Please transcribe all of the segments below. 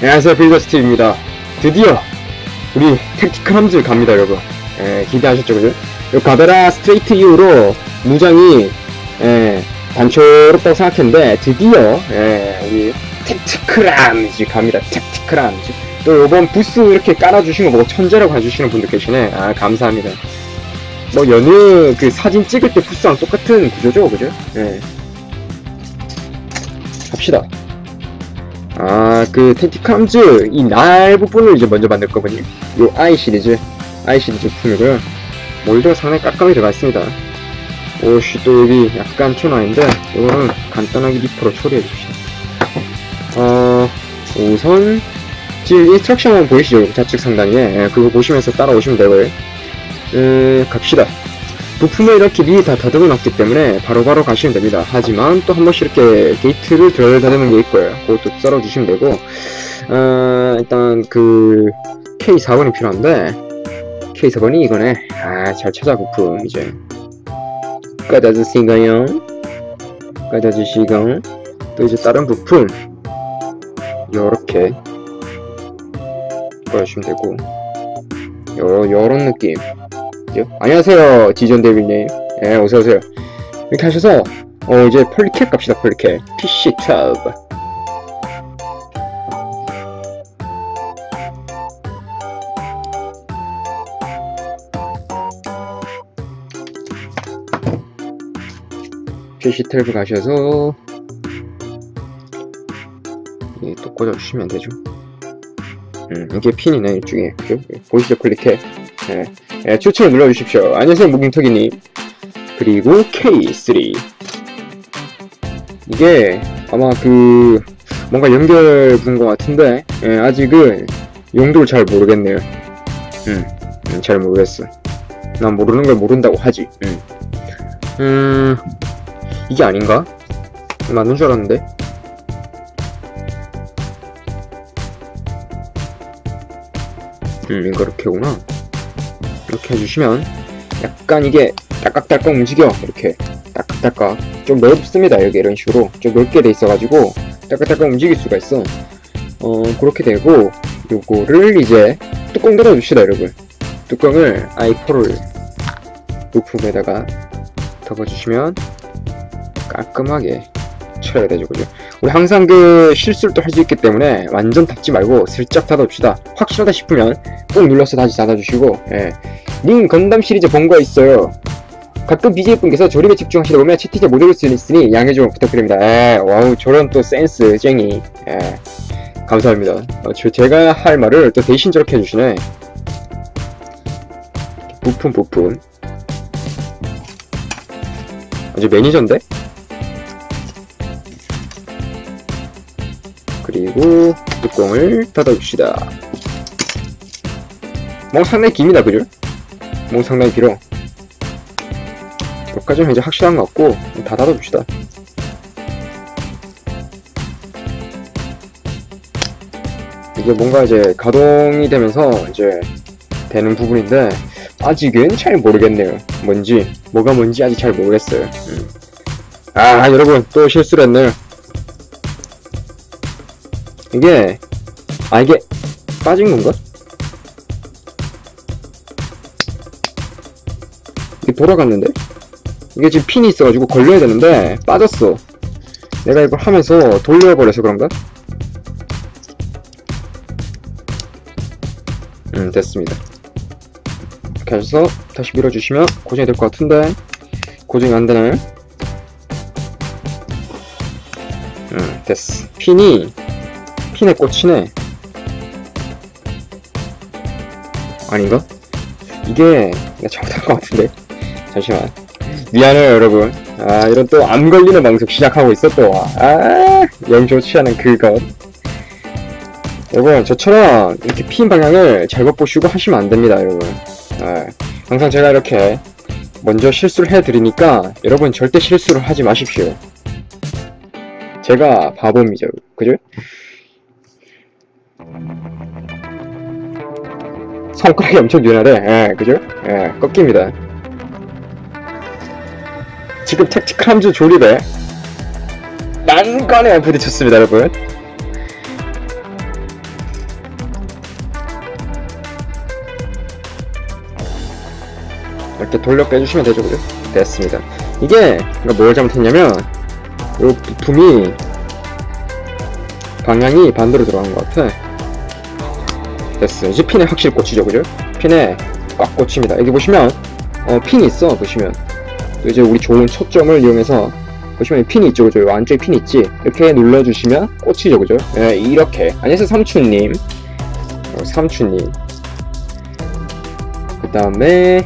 안녕하세요. 빌더스티브입니다. 드디어 우리 택티컬 함즈 갑니다 여러분. 예, 기대하셨죠 그죠? 요 가베라 스트레이트 이후로 무장이 예, 단초롭다고 생각했는데 드디어 예, 우리 택티컬 함즈 갑니다. 택티컬 함즈. 또 요번 부스 이렇게 깔아주신 거 보고 천재라고 해주시는 분들 계시네. 아 감사합니다. 뭐 여느 그 사진 찍을 때 부스랑 똑같은 구조죠 그죠? 예. 갑시다 아, 그 텐티캄즈 이 날 부분을 이제 먼저 만들 거거든요. 요 I 시리즈, I 시리즈 품이고요. 몰드가 상당히 깔끔하게 들어가 있습니다. 옷이 또 여기 약간 튀어나왔는데 이거는 간단하게 리퍼로 처리해 줍시다. 어, 우선 지금 인스트럭션 보이시죠? 좌측 상단에 예, 그거 보시면서 따라오시면 되고요. 음, 갑시다. 부품을 이렇게 미리 다 다듬어 놨기 때문에 바로 바로 가시면 됩니다. 하지만 또 한 번씩 이렇게 게이트를 덜 다듬은 게 있고요. 그것도 썰어 주시면 되고, 어, 일단 그 K4번이 필요한데, K4번이 이거네. 아, 잘 찾아, 부품, 이제. 까다주시고요. 까다주시고, 또 이제 다른 부품, 요렇게 꺼주시면 되고, 요, 요런 느낌. 그죠? 안녕하세요 지존 데빌님. 예 어서오세요. 이렇게 하셔서 어 이제 폴리캡 갑시다 폴리캡. PC tab. PC 탭 가셔서 예, 또 꽂아주시면 되죠. 음, 이게 핀이네 일종의. 그죠? 보이시죠 클릭해 예. 예, 추천을 눌러주십시오. 안녕하세요, 무궁터기님. 그리고 K3. 이게 아마 그 뭔가 연결 부분 것 같은데 예, 아직은 용도를 잘 모르겠네요. 음, 음, 잘 모르겠어. 난 모르는 걸 모른다고 하지. 음, 음 이게 아닌가? 맞는 줄 알았는데. 음, 이거 이렇게구나. 이렇게 해주시면 약간 이게 딸깍딸깍 움직여. 이렇게 딸깍딸깍. 좀 넓습니다. 여기 이런 식으로. 좀 넓게 돼 있어가지고 딸깍딸깍 움직일 수가 있어. 어 그렇게 되고 요거를 이제 뚜껑 닫아줍시다 여러분. 뚜껑을 i4를 부품에다가 덮어주시면 깔끔하게 쳐야 되죠 그죠 우리 항상 그 실수를 또 할 수 있기 때문에 완전 닫지 말고 슬쩍 닫아줍시다. 확실하다 싶으면 꼭 눌러서 다시 닫아주시고 예. 링 건담 시리즈 본 거 있어요. 가끔 BJ분께서 조립에 집중하시다 보면 채팅에 못 읽을 수 있으니 양해 좀 부탁드립니다. 에 와우 저런 또 센스 쟁이. 에 감사합니다. 어, 저, 제가 할 말을 또 대신 저렇게 해주시네. 부품 부품. 아주 매니저인데? 그리고 뚜껑을 닫아줍시다. 뭐 상당히 깁니다 그죠? 뭐 상당히 길어. 여기까지는 이제 확실한 것 같고 다 닫아줍시다. 이게 뭔가 이제 가동이 되면서 이제 되는 부분인데 아직은 잘 모르겠네요. 뭔지 뭐가 뭔지 아직 잘 모르겠어요. 음. 아 여러분 또 실수를 했네요 이게 아 이게 빠진 건가? 이게 돌아갔는데? 이게 지금 핀이 있어가지고 걸려야 되는데 빠졌어 내가 이걸 하면서 돌려버려서 그런가? 음 됐습니다 이렇게 해서 다시 밀어주시면 고정이 될 것 같은데 고정이 안되나요? 음 됐어 핀이 핀에 꽂히네. 아닌가? 이게 잘못한 것 같은데? 잠시만. 미안해요 여러분. 아 이런 또 안 걸리는 방송 시작하고 있어 또아영 좋지 않은 그것 여러분 저처럼 이렇게 핀 방향을 잘못 보시고 하시면 안됩니다 여러분. 아, 항상 제가 이렇게 먼저 실수를 해드리니까 여러분 절대 실수를 하지 마십시오. 제가 바보입니다 그죠? 손가락이 엄청 유연하대 예 그죠? 예 꺾입니다. 지금 택티크 함주 조립에 난간에 부딪혔습니다 여러분. 이렇게 돌려 빼주시면 되죠 그죠? 됐습니다. 이게 뭘 잘못했냐면 이 부품이 방향이 반대로 들어간 것 같아. 됐어 이제 핀에 확실히 꽂히죠 그죠? 핀에 꽉 꽂힙니다 여기 보시면 어, 핀이 있어 보시면 또 이제 우리 좋은 초점을 이용해서 보시면 핀이 있죠 그죠? 요 안쪽에 핀 있지? 이렇게 눌러주시면 꽂히죠 그죠? 예, 이렇게 안녕하세요 삼촌님 어, 삼촌님 그 다음에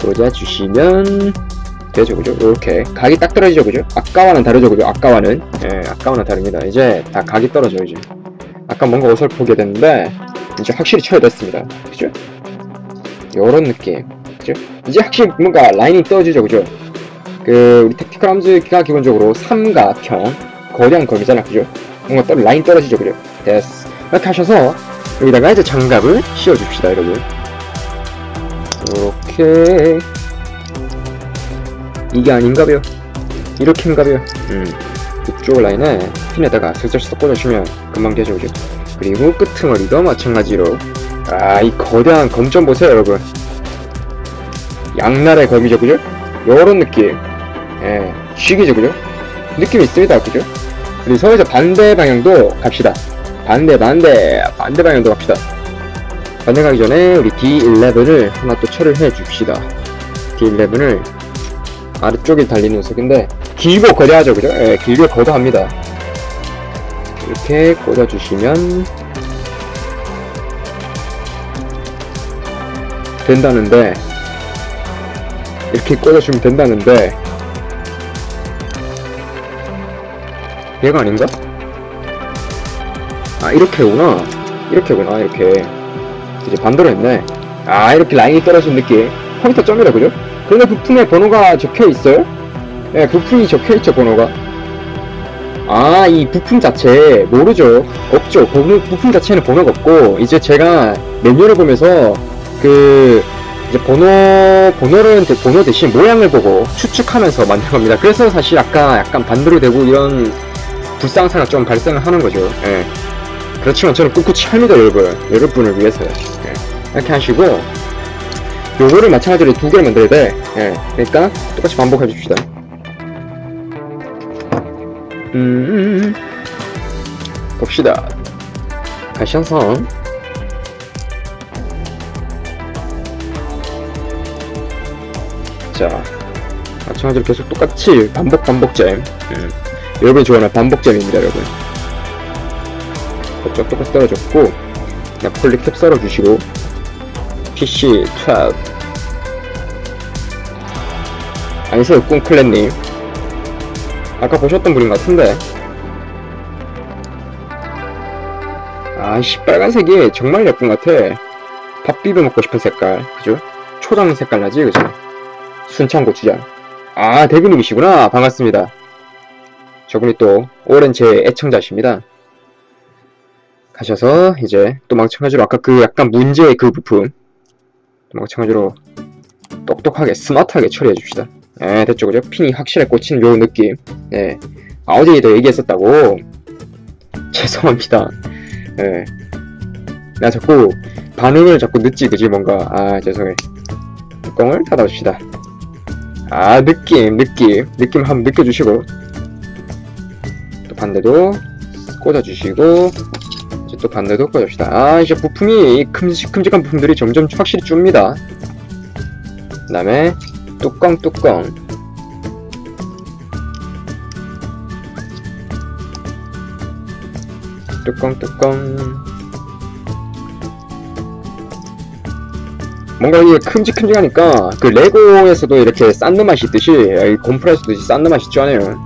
꽂아주시면 되죠 그죠? 이렇게 각이 딱 떨어지죠 그죠? 아까와는 다르죠 그죠? 아까와는 예, 아까와는 다릅니다 이제 다 각이 떨어져 이제 아까 뭔가 어설프게 됐는데 이제 확실히 쳐야 됐습니다 그죠? 요런 느낌 그죠? 이제 확실히 뭔가 라인이 떨어지죠 그죠? 그 우리 택티컬 함즈가 기본적으로 삼각형 거대한 검이잖아 그죠? 뭔가 떨, 라인 떨어지죠 그죠? 됐어 이렇게 하셔서 여기다가 이제 장갑을 씌워줍시다 여러분 이렇게 이게 아닌가벼 이렇게인가벼 음 이쪽 라인에 핀에다가 슬쩍슬쩍 꽂아주면 금방 되죠 그죠? 그리고 끄트머리도 마찬가지로 아 이 거대한 검 좀 보세요 여러분 양날의 검이죠 그죠? 요런 느낌 예 쉬기죠 그죠? 느낌 있습니다 그죠? 그래서 이제 반대 방향도 갑시다 반대 반대 반대 방향도 갑시다 반대 가기 전에 우리 D11을 하나 또 처리해 줍시다 D11을 아래쪽에 달린 녀석인데 길고 거대하죠 그죠? 예, 길고 거대합니다 이렇게 꽂아주시면 된다는데 이렇게 꽂아주면 된다는데 얘가 아닌가? 아 이렇게구나 이렇게구나 이렇게 이제 반대로 했네 아 이렇게 라인이 떨어진 느낌 컴퓨터 점이라 그죠? 근데 부품에 번호가 적혀 있어요? 네, 부품이 적혀 있죠, 번호가. 아, 이 부품 자체, 모르죠. 없죠. 번호, 부품 자체는 번호가 없고, 이제 제가 메뉴를 보면서, 그, 이제 번호, 번호를, 번호 대신 모양을 보고 추측하면서 만든 겁니다. 그래서 사실 아까 약간 반대로 되고 이런 불상사가 좀 발생을 하는 거죠. 예. 그렇지만 저는 꿋꿋이 합니다, 여러분. 여러분을 위해서요. 예. 이렇게 하시고, 요거를 마찬가지로 두 개를 만들어야 돼. 예. 그러니까 똑같이 반복해 줍시다. 음, 봅시다. 다시 한선. 자, 마찬가지로 계속 똑같이 반복 반복잼. 음. 여러분이 좋아하는 반복잼입니다, 여러분. 그쪽 똑같이 떨어졌고, 그냥 폴리 캡 썰어주시고, PC 12 아니세요 꿈클랜님 아까 보셨던 분인 것 같은데. 아씨 빨간색이 정말 예쁜 것 같아. 밥 비벼 먹고 싶은 색깔 그죠? 초장 색깔 나지 그죠? 순창 고추장. 아 대비님이시구나. 반갑습니다. 저분이 또 오랜 제 애청자십니다. 가셔서 이제 또 마찬가지로 아까 그 약간 문제의 그 부품 마찬가지로 똑똑하게 스마트하게 처리해 줍시다 예 됐죠 그죠? 핀이 확실하게 꽂히는 요 느낌. 예. 아, 어제도 얘기했었다고. 죄송합니다. 예. 나 자꾸 반응을 자꾸 늦지 그지 뭔가. 아 죄송해. 뚜껑을 닫아줍시다. 아 느낌 느낌. 느낌 한번 느껴주시고. 또 반대도 꽂아주시고. 이제 또 반대도 꽂읍시다. 아 이제 부품이 큼직, 큼직한 부품들이 점점 확실히 줍니다. 그 다음에 뚜껑 뚜껑. 뚜껑 뚜껑. 뭔가 이게 큼직큼직하니까 그 레고에서도 이렇게 싼느 맛이 있듯이 이 곰프라에서도 싼느 맛이 있잖아요.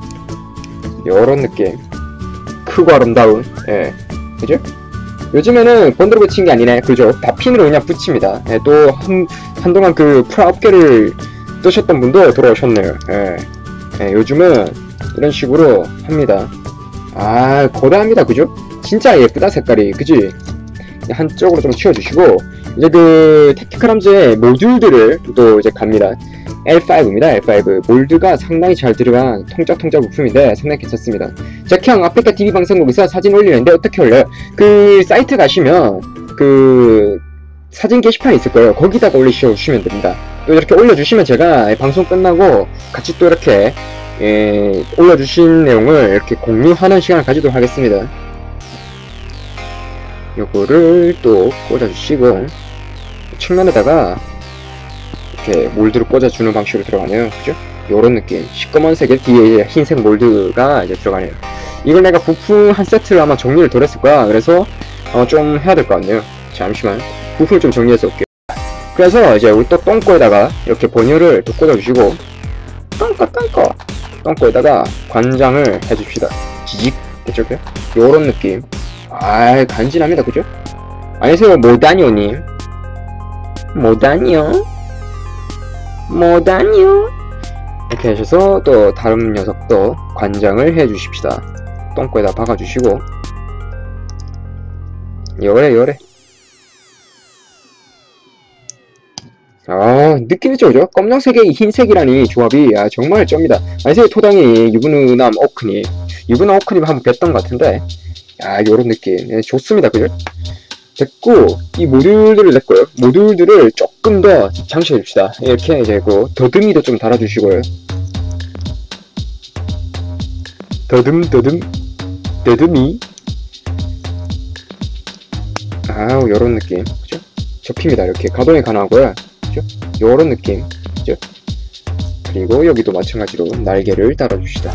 요런 느낌. 크고 아름다운. 예. 그죠? 요즘에는 본드로 붙인 게 아니네. 그죠? 다 핀으로 그냥 붙입니다. 예, 또 한, 한동안 그 프라 업계를 뜨셨던 분도 돌아오셨네요 예. 예, 요즘은 이런 식으로 합니다 아 거대합니다 그죠? 진짜 예쁘다 색깔이 그지? 한쪽으로 좀 치워주시고 이제 그 함즈의 모듈들을 또 이제 갑니다 L5입니다 L5 몰드가 상당히 잘 들어간 통짜통짜 부품인데 상당히 괜찮습니다 자 그냥 아프리카 TV 방송국에서 사진 올리는데 어떻게 올려요? 그 사이트 가시면 그 사진 게시판이 있을 거예요 거기다가 올리시면 됩니다 또 이렇게 올려주시면 제가 방송 끝나고 같이 또 이렇게 예, 올려주신 내용을 이렇게 공유하는 시간을 가지도록 하겠습니다. 요거를 또 꽂아주시고 측면에다가 이렇게 몰드를 꽂아주는 방식으로 들어가네요. 그죠? 요런 느낌. 시꺼먼색에 뒤에 흰색 몰드가 이제 들어가네요. 이걸 내가 부품 한 세트를 아마 정리를 덜 했을 거야. 그래서 어, 좀 해야 될 것 같네요. 잠시만. 부품을 좀 정리해서 올게요. 그래서 이제 우리 또 똥꼬에다가 이렇게 번호를 또 꽂아주시고 똥꼬 똥꼬 똥꼬에다가 관장을 해줍시다. 지직 됐죠? 요런 느낌. 아 간지납니다. 그죠? 안녕하세요 모다니오님. 모다니오? 모다니오? 이렇게 하셔서 또 다른 녀석도 관장을 해주십시다. 똥꼬에다 박아주시고 요래 요래 아 느낌이 좋죠? 검정색에 흰색이라니 조합이. 아, 정말 쩝니다. 안녕하세요 토당이. 유부누남 오크님. 유부누 오크님 한번 뵀던 것 같은데. 아 요런 느낌. 예, 좋습니다. 그죠? 됐고 이 모듈들을 냈고요. 모듈들을 조금 더 장식해 줍시다. 이렇게 이제 그 더듬이도 좀 달아주시고요. 더듬 더듬 더듬이. 아우 요런 느낌. 그죠? 접힙니다. 이렇게 가동이 가능하고요 그죠? 요런 느낌. 그죠? 그리고 여기도 마찬가지로 날개를 달아줍시다.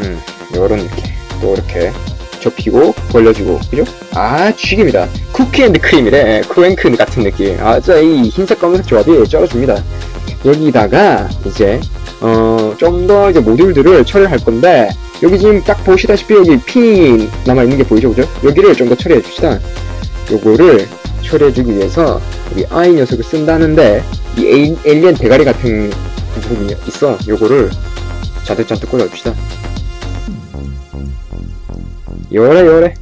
음 요런 느낌. 또 이렇게 접히고 벌려주고 그죠? 아 죽입니다. 쿠키앤드 크림이래. 쿠앤크 같은 느낌. 아 진짜 이 흰색 검은색 조합이 쩔어줍니다. 여기다가 이제 어 좀 더 이제 모듈들을 처리할 건데 여기 지금 딱 보시다시피 여기 핀 남아있는 게 보이죠? 그죠? 여기를 좀 더 처리해 줍시다. 요거를 처리해 주기 위해서 우리 아이 녀석을 쓴다는데 이 에이, 에일리언 대가리 같은 부분이 있어. 요거를 잔뜩잔뜩 꽂아줍시다. 요래 요래.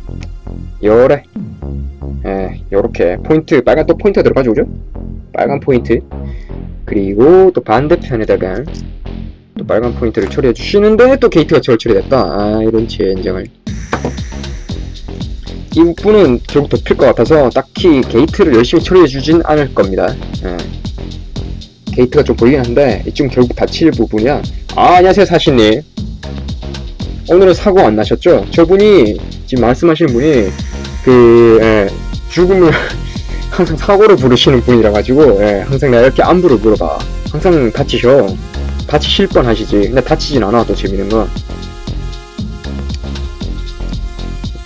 요래. 예 요렇게 포인트 빨간 또 포인트가 들어가죠 그죠? 빨간 포인트. 그리고 또 반대편에다가 또 빨간 포인트를 처리해 주시는데 또 게이트가 절 처리됐다. 아 이런 젠장을 이 부분은 결국 덮일 것 같아서 딱히 게이트를 열심히 처리해 주진 않을 겁니다. 예. 게이트가 좀 보이긴 한데 이쯤 결국 다칠 부분이야. 아 안녕하세요 사신님. 오늘은 사고 안 나셨죠? 저분이 지금 말씀하시는 분이 그 예, 죽음을 항상 사고로 부르시는 분이라 가지고 예, 항상 내가 이렇게 안부를 물어봐. 항상 다치셔. 다치실 뻔 하시지. 근데 다치진 않아 또 재밌는 건.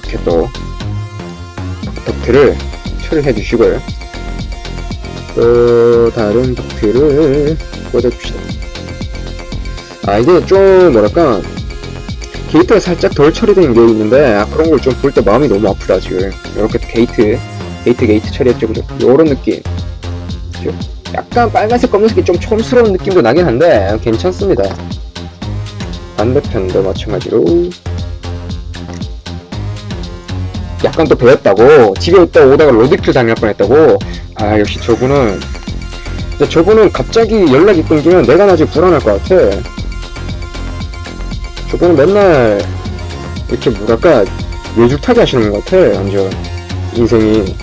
이렇게 또 덕트를 처리해 주시고요. 또 다른 덕트를 꽂아줍시다. 아 이게 좀 뭐랄까 게이트가 살짝 덜 처리된 게 있는데 아, 그런 걸 좀 볼 때 마음이 너무 아프다 지금. 이렇게 게이트 게이트 게이트 처리했죠 요런 느낌? 약간 빨간색 검은색이 좀 촌스러운 느낌도 나긴 한데 괜찮습니다. 반대편도 마찬가지로 약간 또 배웠다고. 집에 있다 오다가 로드킬 당할 뻔했다고. 아 역시 저분은 저분은 갑자기 연락이 끊기면 내가 나중에 불안할 것 같아. 저분은 맨날 이렇게 뭐랄까 외줄타기 하시는 것 같아 완전. 인생이.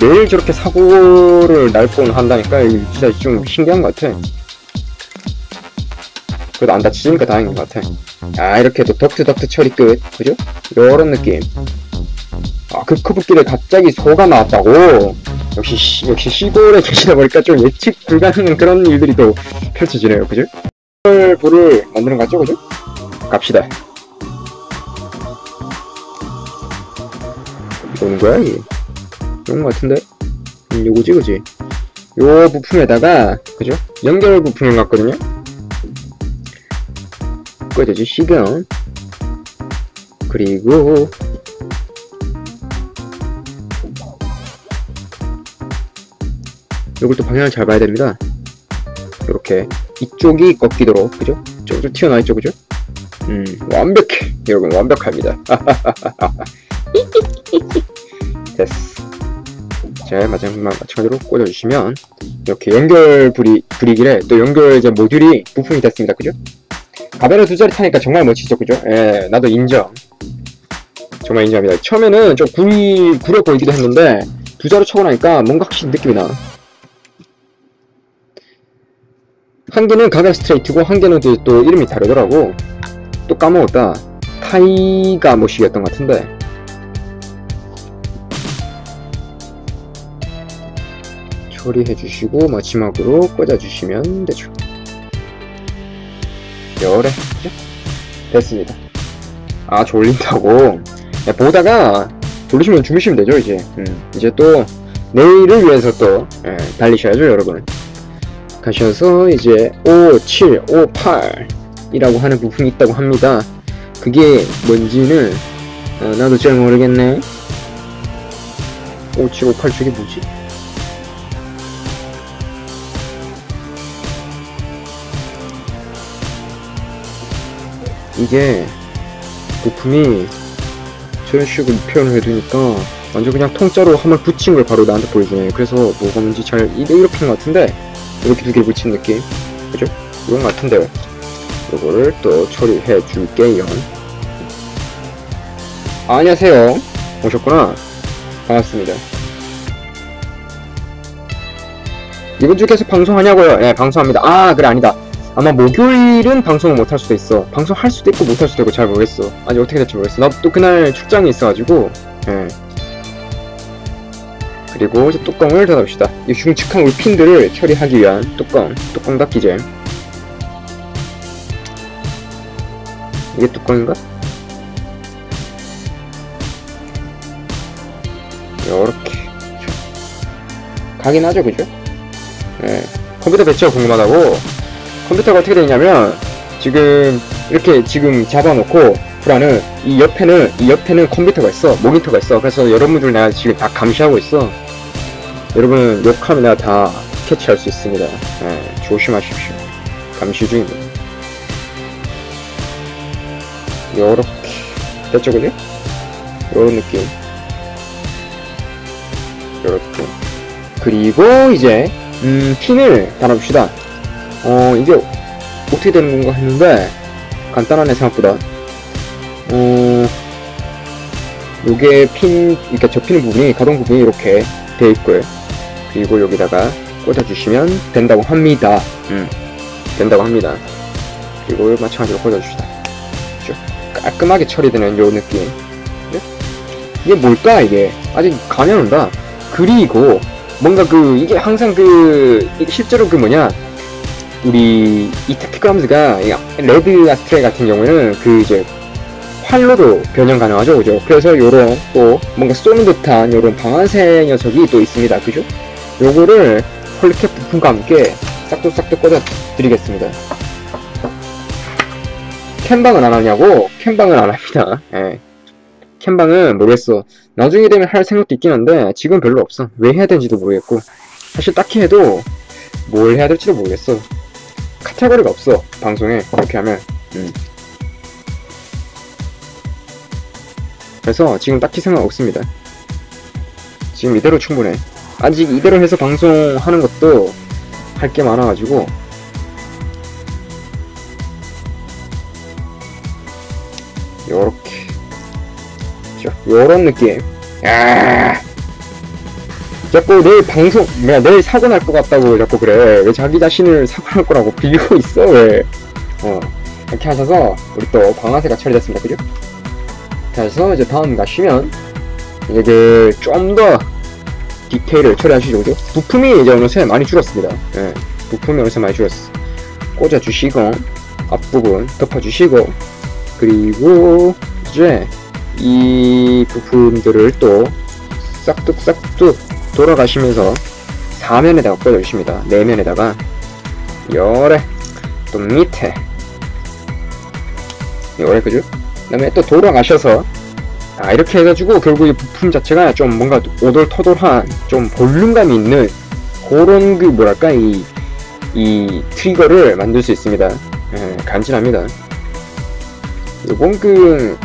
매일 저렇게 사고를 날뻔 한다니까 진짜 좀 신기한 것 같아. 그래도 안 다치니까 다행인 것 같아. 아 이렇게 또 덕트 덕트 처리 끝. 그죠? 요런 느낌 아 그 커브길에 갑자기 소가 나왔다고 역시 시, 역시 시골에 계시다 보니까 좀 예측 불가능한 그런 일들이 또 펼쳐지네요 그죠? 불을 만드는 거 같죠 그죠? 갑시다 이거는 거야 이게 이런 거 같은데? 음, 요거지 그지? 요 부품에다가 그죠? 연결 부품인 것 같거든요? 뭐야 되지? 시경 그리고 요걸 또 방향을 잘 봐야 됩니다 이렇게 이쪽이 꺾이도록 그죠? 저쪽 튀어나와 있죠 그죠? 음 완벽해 여러분 완벽합니다 됐어 자 마지막 마찬가지로 꽂아주시면 이렇게 연결 불이 불이길래 또 연결 이제 모듈이 부품이 됐습니다 그죠? 가베르 두 자리 타니까 정말 멋지죠 그죠? 예 나도 인정 정말 인정합니다 처음에는 좀 구리 구려 보이기도 했는데 두 자리 쳐고 나니까 뭔가 확실히 느낌이 나 한 개는 가가 스트레이트고 한 개는 또, 또 이름이 다르더라고. 또 까먹었다. 타이가 뭐시기였던 것 같은데. 처리해 주시고 마지막으로 꽂아 주시면 되죠 열에? 됐습니다. 아 졸린다고? 야, 보다가 졸리시면 주무시면 되죠 이제. 음, 이제 또 내일을 위해서 또 예, 달리셔야죠 여러분 가셔서 이제 5, 7, 5, 8 이라고 하는 부분이 있다고 합니다. 그게 뭔지는 어, 나도 잘 모르겠네. 5, 7, 5, 8 저게 뭐지? 이게 부품이 저런 식으로 표현을 해두니까 완전 그냥 통짜로 한번 붙인 걸 바로 나한테 보여주네. 그래서 뭐가 뭔지 잘 이- 이렇게 한 것 같은데 이렇게 두 개를 붙인 느낌 그죠? 이런 것 같은데요 요거를 또 처리해 줄게요 아, 안녕하세요 오셨구나 반갑습니다 이번 주 계속 방송하냐고요? 네 방송합니다 아 그래 아니다 아마 목요일은 방송을 못할 수도 있어. 방송할 수도 있고 못할 수도 있고 잘 모르겠어. 아직 어떻게 될지 모르겠어. 나도 또 그날 출장이 있어가지고, 예. 그리고 이제 뚜껑을 닫아봅시다. 이 흉측한 우리 핀들을 처리하기 위한 뚜껑, 뚜껑 닫기잼. 이게 뚜껑인가? 요렇게. 가긴 하죠, 그죠? 예. 컴퓨터 배치가 궁금하다고 컴퓨터가 어떻게 되냐면 지금 이렇게 지금 잡아놓고 불안은 이 옆에는 이 옆에는 컴퓨터가 있어 모니터가 있어 그래서 여러분들 내가 지금 다 감시하고 있어 여러분 욕하면 내가 다 캐치할 수 있습니다. 예, 조심하십시오. 감시 중입니다 요렇게. 됐죠 그지? 요런 느낌. 요렇게. 그리고 이제 음 핀을 달아봅시다. 어 이게 어떻게 되는 건가 했는데 간단하네 생각보다. 어 요게 핀 그러니까 접히는 부분이 가동 부분이 이렇게 돼 있고요 그리고 여기다가 꽂아주시면 된다고 합니다. 음. 된다고 합니다. 그리고 마찬가지로 꽂아줍시다. 그죠? 깔끔하게 처리되는 요 느낌. 그죠? 이게 뭘까 이게? 아직 감이 안 온다. 그리고 뭔가 그 이게 항상 그 이게 실제로 그 뭐냐? 우리 이 테크그램즈가 레드 아스트레이 같은 경우에는 그 이제 활로도 변형 가능하죠 그죠? 그래서 요런 또 뭔가 쏘는 듯한 요런 방아쇠 녀석이 또 있습니다 그죠 요거를 폴리캡 부품과 함께 싹둑싹둑 꽂아 드리겠습니다. 캔방은 안 하냐고? 캔방은 안 합니다. 예. 캔방은 모르겠어. 나중에 되면 할 생각도 있긴 한데 지금 별로 없어. 왜 해야 되는지도 모르겠고. 사실 딱히 해도 뭘 해야 될지도 모르겠어. 카테고리가 없어 방송에. 그렇게 하면. 음. 그래서 지금 딱히 생각 없습니다. 지금 이대로 충분해 아직 이대로 해서 방송하는 것도 할 게 많아가지고. 요렇게. 자, 요런 느낌. 야 자꾸 내일 방송 뭐야 내일 사고 날 것 같다고 자꾸 그래. 왜 자기 자신을 사고 날 거라고 빌리고 있어 왜? 어, 이렇게 하셔서 우리 또 방아쇠가 처리됐습니다. 그죠? 그래서 이제 다음 가시면 이제 좀더 디테일을 처리하시죠 그죠? 부품이 이제 어느새 많이 줄었습니다 예, 부품이 어느새 많이 줄었어 꽂아주시고 앞부분 덮어주시고 그리고 이제 이 부품들을 또 싹둑싹둑 돌아가시면서 사면에다가 꽂아주십니다. 내면에다가 열에 또 밑에 열에 그죠? 그 다음에 또 돌아가셔서 아 이렇게 해가지고 결국 이 부품 자체가 좀 뭔가 오돌토돌한 좀 볼륨감이 있는 그런 그 뭐랄까 이, 이 트리거를 만들 수 있습니다. 예, 간지납니다. 요건 그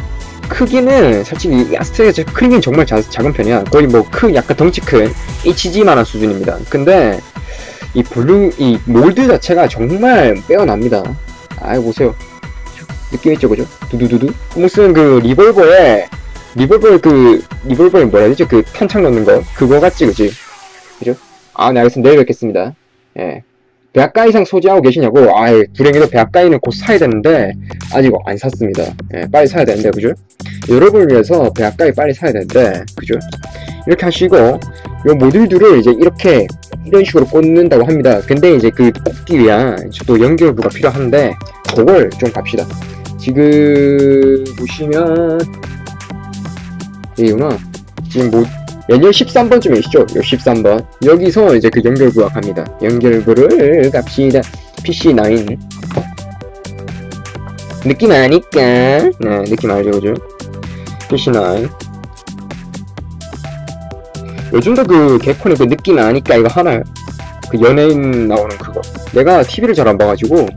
크기는 솔직히 아스트레가 크기는 정말 자, 작은 편이야. 거의 뭐 크 약간 덩치 큰 HG만한 수준입니다. 근데 이 볼륨 이 몰드 자체가 정말 빼어납니다. 아이 보세요. 느낌 있죠, 그죠? 두두두두. 무슨 그 리볼버에 리볼버 그 리볼버에 뭐라 해야 되지? 그 탄창 넣는 거 그거 같지, 그지? 그죠? 아, 네 알겠습니다. 내일 뵙겠습니다. 예. 배아까이상 소지하고 계시냐고 아예 불행히도 배아까이는 곧 사야 되는데 아직 안 샀습니다 예, 빨리 사야 되는데 그죠 여러분을 위해서 배아까이 빨리 사야 되는데 그죠 이렇게 하시고 요 모듈들을 이제 이렇게 이런 식으로 꽂는다고 합니다 근데 이제 그 꽂기 위한 또 연결부가 필요한데 그걸 좀 갑시다 지금 보시면 여기구나 지금 뭐 연열 13번쯤에 있죠? 요 13번. 여기서 이제 그 연결부가 갑니다. 연결부를 갑시다. PC9. 느낌 아니까. 네, 느낌 알죠, 그죠? PC9. 요즘도 그 개콘의 그 느낌 아니까 이거 하나요? 그 연예인 나오는 그거. 내가 TV를 잘 안 봐가지고,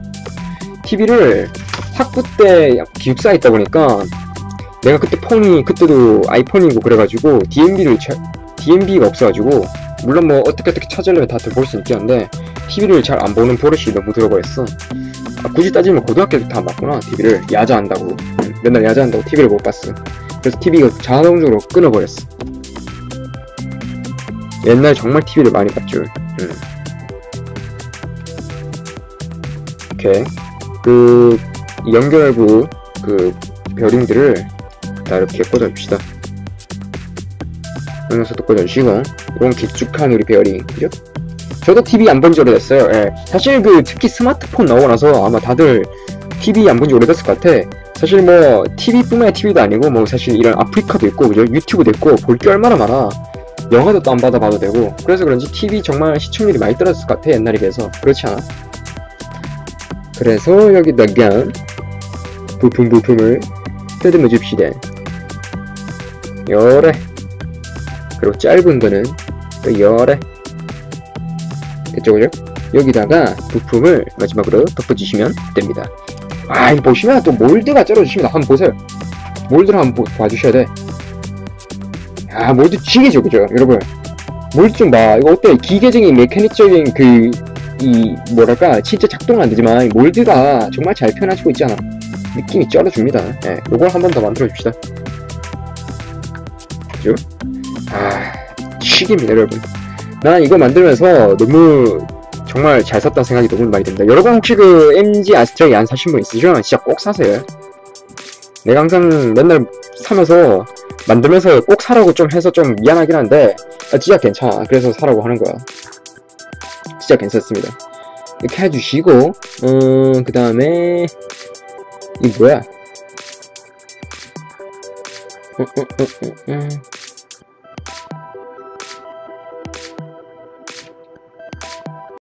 TV를 학부 때 기숙사 에 있다 보니까 내가 그때 폰이 그때도 아이폰이고 그래가지고 DMB를 DMB가 없어가지고 물론 뭐 어떻게 어떻게 찾으려면 다들 볼수 있겠는데 TV를 잘 안 보는 버릇이 너무 들어버렸어. 아, 굳이 따지면 고등학교 때 다 봤구나 TV를. 야자한다고. 응, 맨날 야자한다고 TV를 못 봤어. 그래서 TV가 자동적으로 끊어버렸어. 옛날 정말 TV를 많이 봤죠. 응. 이렇게 그 연결부 그 벼링들을 자 이렇게 꽂아줍시다 영상도 꽂아주시고 이건 길쭉한 우리 베어링 그죠? 저도 TV 안 본지 오래됐어요 예. 사실 그 특히 스마트폰 나오고 나서 아마 다들 TV 안 본지 오래됐을 것 같아 사실 뭐 TV뿐만 아니라 TV도 아니고 뭐 사실 이런 아프리카도 있고 그죠? 유튜브도 있고 볼 게 얼마나 많아 영화도 또안 받아 봐도 되고 그래서 그런지 TV 정말 시청률이 많이 떨어졌을 것 같아 옛날에 비해서 그렇지 않아? 그래서 여기다가 부품 부품을 뜯으면 줍시다 열에. 그리고 짧은 거는 또 열에. 됐죠 그죠? 여기다가 부품을 마지막으로 덮어주시면 됩니다. 아 이거 보시면 또 몰드가 쩔어주십니다. 한번 보세요. 몰드를 한번 봐주셔야 돼. 아, 몰드 지게죠 그죠? 여러분. 몰드 좀봐. 이거 어때? 기계적인 메카닉적인 그 이 뭐랄까 진짜 작동은 안 되지만 몰드가 정말 잘 표현해주고 있잖아. 느낌이 쩔어줍니다. 예, 요걸 한 번 더 만들어 줍시다 그죠? 아, 치기입니다, 여러분. 난 이거 만들면서 너무 정말 잘 샀다는 생각이 너무 많이 듭니다. 여러분 혹시 그 MG 아스트레이 안 사신 분 있으시죠? 진짜 꼭 사세요. 내가 항상 맨날 사면서 만들면서 꼭 사라고 좀 해서 좀 미안하긴 한데 아, 진짜 괜찮아. 그래서 사라고 하는 거야. 진짜 괜찮습니다. 이렇게 해주시고 음, 그 다음에 이 뭐야? 음, 음, 음,